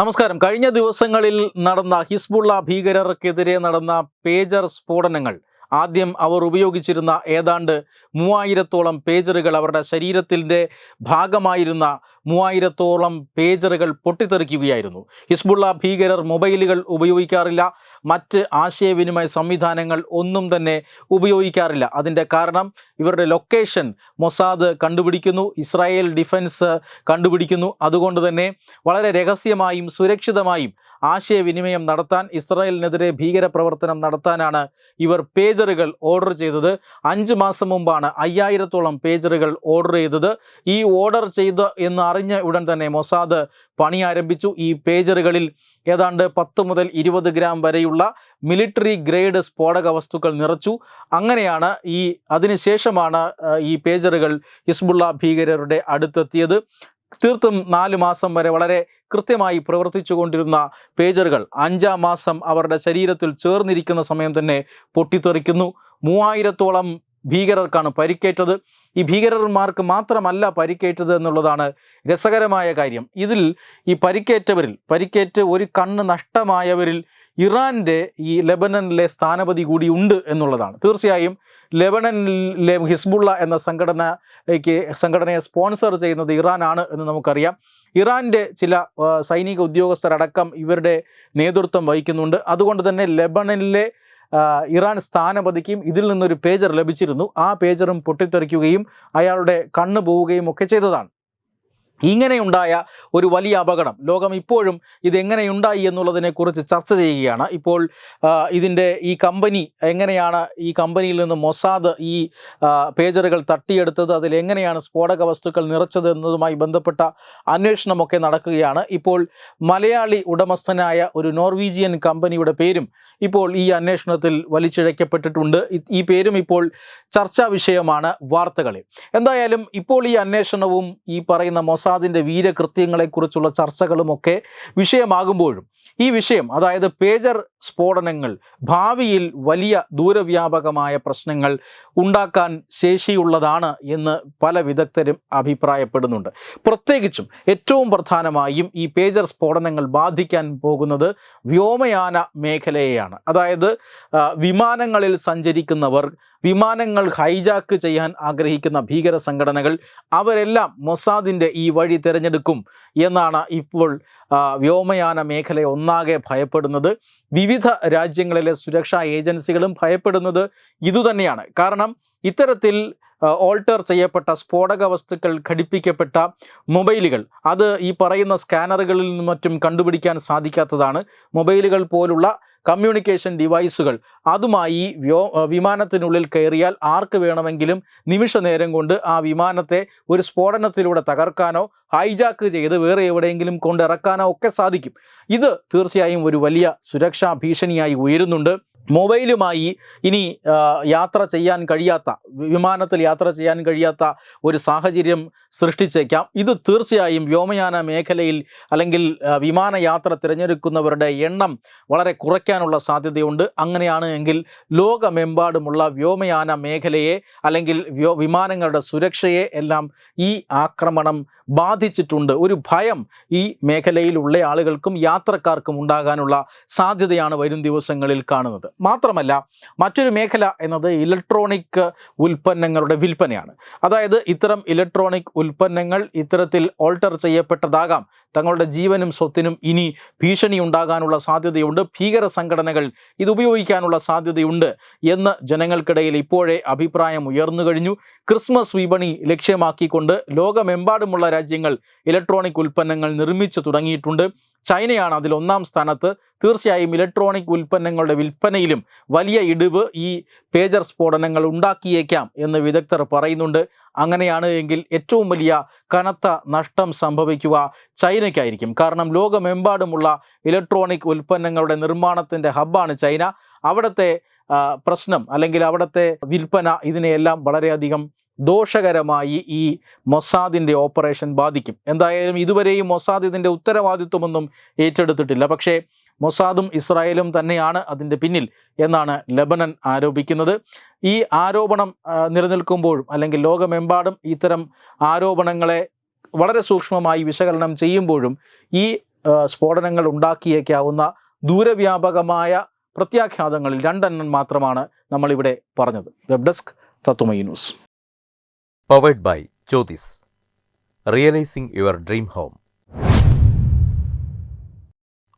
നമസ്കാരം. കഴിഞ്ഞ ദിവസങ്ങളിൽ നടന്ന ഹിസ്ബുള്ള ഭീകരർക്കെതിരെ നടന്ന പേജർ സ്ഫോടനങ്ങൾ. ആദ്യം അവർ ഉപയോഗിച്ചിരുന്ന ഏതാണ്ട് മൂവായിരത്തോളം പേജറുകൾ അവരുടെ ശരീരത്തിന്റെ ഭാഗമായിരുന്ന മൂവായിരത്തോളം പേജറുകൾ പൊട്ടിത്തെറിക്കുകയായിരുന്നു. ഹിസ്ബുള്ള ഭീകരർ മൊബൈലുകൾ ഉപയോഗിക്കാറില്ല. മറ്റ് ആശയവിനിമയ സംവിധാനങ്ങൾ ഒന്നും തന്നെ ഉപയോഗിക്കാറില്ല. അതിന്റെ കാരണം ഇവരുടെ ലൊക്കേഷൻ മൊസാദ് കണ്ടുപിടിക്കുന്നു ഇസ്രായേൽ ഡിഫൻസ് കണ്ടുപിടിക്കുന്നു. അതുകൊണ്ട് തന്നെ വളരെ രഹസ്യമായും സുരക്ഷിതമായും ആശയവിനിമയം നടത്താൻ ഇസ്രായേലിനെതിരെ ഭീകരപ്രവർത്തനം നടത്താനാണ് ഇവർ പേജറുകൾ ഓർഡർ ചെയ്തത്. അഞ്ച് മാസം മുമ്പാണ് അയ്യായിരത്തോളം പേജറുകൾ ഓർഡർ ചെയ്തത്. ഈ ഓർഡർ ചെയ്ത് എന്ന് അറിഞ്ഞ ഉടൻ തന്നെ മൊസാദ് പണി ആരംഭിച്ചു. ഈ പേജറുകളിൽ ഏതാണ്ട് പത്ത് മുതൽ ഇരുപത് ഗ്രാം വരെയുള്ള മിലിറ്ററി ഗ്രേഡ് സ്ഫോടക വസ്തുക്കൾ നിറച്ചു. അങ്ങനെയാണ് ഈ അതിനുശേഷമാണ് ഈ പേജറുകൾ ഹിസ്ബുള്ള ഭീകരരുടെ അടുത്തെത്തിയത്. തീർത്തും നാല് മാസം വരെ വളരെ കൃത്യമായി പ്രവർത്തിച്ചു കൊണ്ടിരുന്ന പേജറുകൾ അഞ്ചാം മാസം അവരുടെ ശരീരത്തിൽ ചേർന്നിരിക്കുന്ന സമയം തന്നെ പൊട്ടിത്തെറിക്കുന്നു. മൂവായിരത്തോളം ഭീകരർക്കാണ് പരിക്കേറ്റത്. ഈ ഭീകരർമാർക്ക് മാത്രമല്ല പരിക്കേറ്റത് എന്നുള്ളതാണ് രസകരമായ കാര്യം. ഇതിൽ ഈ പരിക്കേറ്റവരിൽ പരിക്കേറ്റ് ഒരു കണ്ണ് നഷ്ടമായവരിൽ ഇറാന്റെ ഈ ലെബനനിലെ സ്ഥാനപതി കൂടി ഉണ്ട് എന്നുള്ളതാണ്. തീർച്ചയായും ലെബനനിലെ ഹിസ്ബുള്ള എന്ന സംഘടനയ്ക്ക് സംഘടനയെ സ്പോൺസർ ചെയ്യുന്നത് ഇറാനാണ് എന്ന് നമുക്കറിയാം. ഇറാന്റെ ചില സൈനിക ഉദ്യോഗസ്ഥരടക്കം ഇവരുടെ നേതൃത്വം വഹിക്കുന്നുണ്ട്. അതുകൊണ്ട് തന്നെ ലെബനനിലെ ഇറാൻ സ്ഥാനപതിക്കും ഇതിൽ നിന്നൊരു പേജർ ലഭിച്ചിരുന്നു. ആ പേജറും പൊട്ടിത്തെറിക്കുകയും അയാളുടെ കണ്ണ് പോവുകയും ഒക്കെ ചെയ്തതാണ്. ഇങ്ങനെയുണ്ടായ ഒരു വലിയ അപകടം. ലോകം ഇപ്പോഴും ഇതെങ്ങനെയുണ്ടായി എന്നുള്ളതിനെക്കുറിച്ച് ചർച്ച ചെയ്യുകയാണ്. ഇപ്പോൾ ഇതിന്റെ ഈ കമ്പനി എങ്ങനെയാണ് ഈ കമ്പനിയിൽ നിന്ന് മൊസാദ് ഈ പേജറുകൾ തട്ടിയെടുത്തത് അതിൽ എങ്ങനെയാണ് സ്ഫോടക വസ്തുക്കൾ നിറച്ചത് എന്നതുമായി ബന്ധപ്പെട്ട അന്വേഷണമൊക്കെ നടക്കുകയാണ്. ഇപ്പോൾ മലയാളി ഉടമസ്ഥനായ ഒരു നോർവീജിയൻ കമ്പനിയുടെ പേരും ഇപ്പോൾ ഈ അന്വേഷണത്തിൽ വലിച്ചിഴക്കപ്പെട്ടിട്ടുണ്ട് ഈ പേരും ഇപ്പോൾ ചർച്ചാ വിഷയമാണ് വാർത്തകളിൽ. എന്തായാലും ഇപ്പോൾ ഈ അന്വേഷണവും ഈ പറയുന്ന മൊസാദിന്റെ വീരകൃത്യങ്ങളെക്കുറിച്ചുള്ള ചർച്ചകളുമൊക്കെ വിഷയമാകുമ്പോഴും ഈ വിഷയം അതായത് പേജർ സ്ഫോടനങ്ങൾ ഭാവിയിൽ വലിയ ദൂരവ്യാപകമായ പ്രശ്നങ്ങൾ ഉണ്ടാക്കാൻ ശേഷിയുള്ളതാണ് എന്ന് പല വിദഗ്ധരും അഭിപ്രായപ്പെടുന്നുണ്ട്. പ്രത്യേകിച്ചും ഏറ്റവും പ്രധാനമായും ഈ പേജർ സ്ഫോടനങ്ങൾ ബാധിക്കാൻ പോകുന്നത് വ്യോമയാന മേഖലയെയാണ്. അതായത് വിമാനങ്ങളിൽ സഞ്ചരിക്കുന്നവർ വിമാനങ്ങൾ ഹൈജാക്ക് ചെയ്യാൻ ആഗ്രഹിക്കുന്ന ഭീകര സംഘടനകൾ അവരെല്ലാം മൊസാദിന്റെ ഈ വഴി തിരഞ്ഞെടുക്കും എന്നാണ് ഇപ്പോൾ വ്യോമയാന മേഖല ഒന്നാകെ ഭയപ്പെടുന്നത്. വിവിധ രാജ്യങ്ങളിലെ സുരക്ഷാ ഏജൻസികളും ഭയപ്പെടുന്നത് ഇതുതന്നെയാണ്. കാരണം ഇത്തരത്തിൽ ഓൾട്ടർ ചെയ്യപ്പെട്ട സ്ഫോടക വസ്തുക്കൾ ഘടിപ്പിക്കപ്പെട്ട മൊബൈലുകൾ അത് ഈ പറയുന്ന സ്കാനറുകളിൽ നിന്നും മറ്റും കണ്ടുപിടിക്കാൻ സാധിക്കാത്തതാണ്. മൊബൈലുകൾ പോലുള്ള കമ്മ്യൂണിക്കേഷൻ ഡിവൈസുകൾ. അതുമായി വ്യോ വിമാനത്തിനുള്ളിൽ കയറിയാൽ ആർക്ക് വേണമെങ്കിലും നിമിഷ നേരം കൊണ്ട് ആ വിമാനത്തെ ഒരു സ്ഫോടനത്തിലൂടെ തകർക്കാനോ ഹൈജാക്ക് ചെയ്ത് വേറെ എവിടെയെങ്കിലും കൊണ്ടിറക്കാനോ ഒക്കെ സാധിക്കും. ഇത് തീർച്ചയായും ഒരു വലിയ സുരക്ഷാ ഭീഷണിയായി ഉയരുന്നുണ്ട്. മൊബൈലുമായി ഇനി യാത്ര ചെയ്യാൻ കഴിയാത്ത വിമാനത്തിൽ യാത്ര ചെയ്യാൻ കഴിയാത്ത ഒരു സാഹചര്യം സൃഷ്ടിച്ചേക്കാം. ഇത് തീർച്ചയായും വ്യോമയാന മേഖലയിൽ അല്ലെങ്കിൽ വിമാനയാത്ര തിരഞ്ഞെടുക്കുന്നവരുടെ എണ്ണം വളരെ കുറയ്ക്കാനുള്ള സാധ്യതയുണ്ട്. അങ്ങനെയാണ് എങ്കിൽ ലോകമെമ്പാടുമുള്ള വ്യോമയാന മേഖലയെ അല്ലെങ്കിൽ വിമാനങ്ങളുടെ സുരക്ഷയെ എല്ലാം ഈ ആക്രമണം ബാധിച്ചിട്ടുണ്ട്. ഒരു ഭയം ഈ മേഖലയിലുള്ള ആളുകൾക്കും യാത്രക്കാർക്കും ഉണ്ടാകാനുള്ള സാധ്യതയാണ് വരും ദിവസങ്ങളിൽ കാണുന്നത്. മാത്രമല്ല മറ്റൊരു മേഖല എന്നത് ഇലക്ട്രോണിക് ഉൽപ്പന്നങ്ങളുടെ വിൽപ്പനയാണ്. അതായത് ഇത്തരം ഇലക്ട്രോണിക് ഉൽപ്പന്നങ്ങൾ ഇത്തരത്തിൽ ഓൾട്ടർ ചെയ്യപ്പെട്ടതാകാം. തങ്ങളുടെ ജീവനും സ്വത്തിനും ഇനി ഭീഷണി ഉണ്ടാകാനുള്ള സാധ്യതയുണ്ട്. ഭീകര സംഘടനകൾ ഇത് ഉപയോഗിക്കാനുള്ള സാധ്യതയുണ്ട് എന്ന് ജനങ്ങൾക്കിടയിൽ ഇപ്പോഴേ അഭിപ്രായം ഉയർന്നു കഴിഞ്ഞു. ക്രിസ്മസ് വിപണി ലക്ഷ്യമാക്കിക്കൊണ്ട് ലോകമെമ്പാടുമുള്ള രാജ്യങ്ങൾ ഇലക്ട്രോണിക് ഉൽപ്പന്നങ്ങൾ നിർമ്മിച്ചു തുടങ്ങിയിട്ടുണ്ട്. ചൈനയാണ് അതിൽ ഒന്നാം സ്ഥാനത്ത്. തീർച്ചയായും ഇലക്ട്രോണിക് ഉൽപ്പന്നങ്ങളുടെ വിൽപ്പനയിലും വലിയ ഇടിവ് ഈ പേജർ സ്ഫോടനങ്ങൾ ഉണ്ടാക്കിയേക്കാം എന്ന് വിദഗ്ധർ പറയുന്നുണ്ട്. അങ്ങനെയാണ് എങ്കിൽ ഏറ്റവും വലിയ കനത്ത നഷ്ടം സംഭവിക്കുക ചൈനയ്ക്കായിരിക്കും. കാരണം ലോകമെമ്പാടുമുള്ള ഇലക്ട്രോണിക് ഉൽപ്പന്നങ്ങളുടെ നിർമ്മാണത്തിന്റെ ഹബ്ബാണ് ചൈന. അവിടുത്തെ പ്രശ്നം അല്ലെങ്കിൽ അവിടുത്തെ വിൽപ്പന ഇതിനെയെല്ലാം വളരെയധികം ദോഷകരമായി ഈ മൊസാദിന്റെ ഓപ്പറേഷൻ ബാധിക്കും. എന്തായാലും ഇതുവരെയും മൊസാദ് ഇതിന്റെ ഉത്തരവാദിത്വമൊന്നും ഏറ്റെടുത്തിട്ടില്ല. പക്ഷേ മൊസാദും ഇസ്രായേലും തന്നെയാണ് അതിന്റെ പിന്നിൽ എന്നാണ് ലബനൻ ആരോപിക്കുന്നത്. ഈ ആരോപണം നിലനിൽക്കുമ്പോഴും അല്ലെങ്കിൽ ലോകമെമ്പാടും ഇത്തരം ആരോപണങ്ങളെ വളരെ സൂക്ഷ്മമായി വിശകലനം ചെയ്യുമ്പോഴും ഈ സ്ഫോടനങ്ങൾ ഉണ്ടാക്കിയേക്കാവുന്ന ദൂരവ്യാപകമായ പ്രത്യാഘാതങ്ങളിൽ രണ്ടെണ്ണം മാത്രമാണ് നമ്മളിവിടെ പറഞ്ഞത്. വെബ് ഡെസ്ക് തത്തുമൈ news. Powered by Jyothis realising your dream home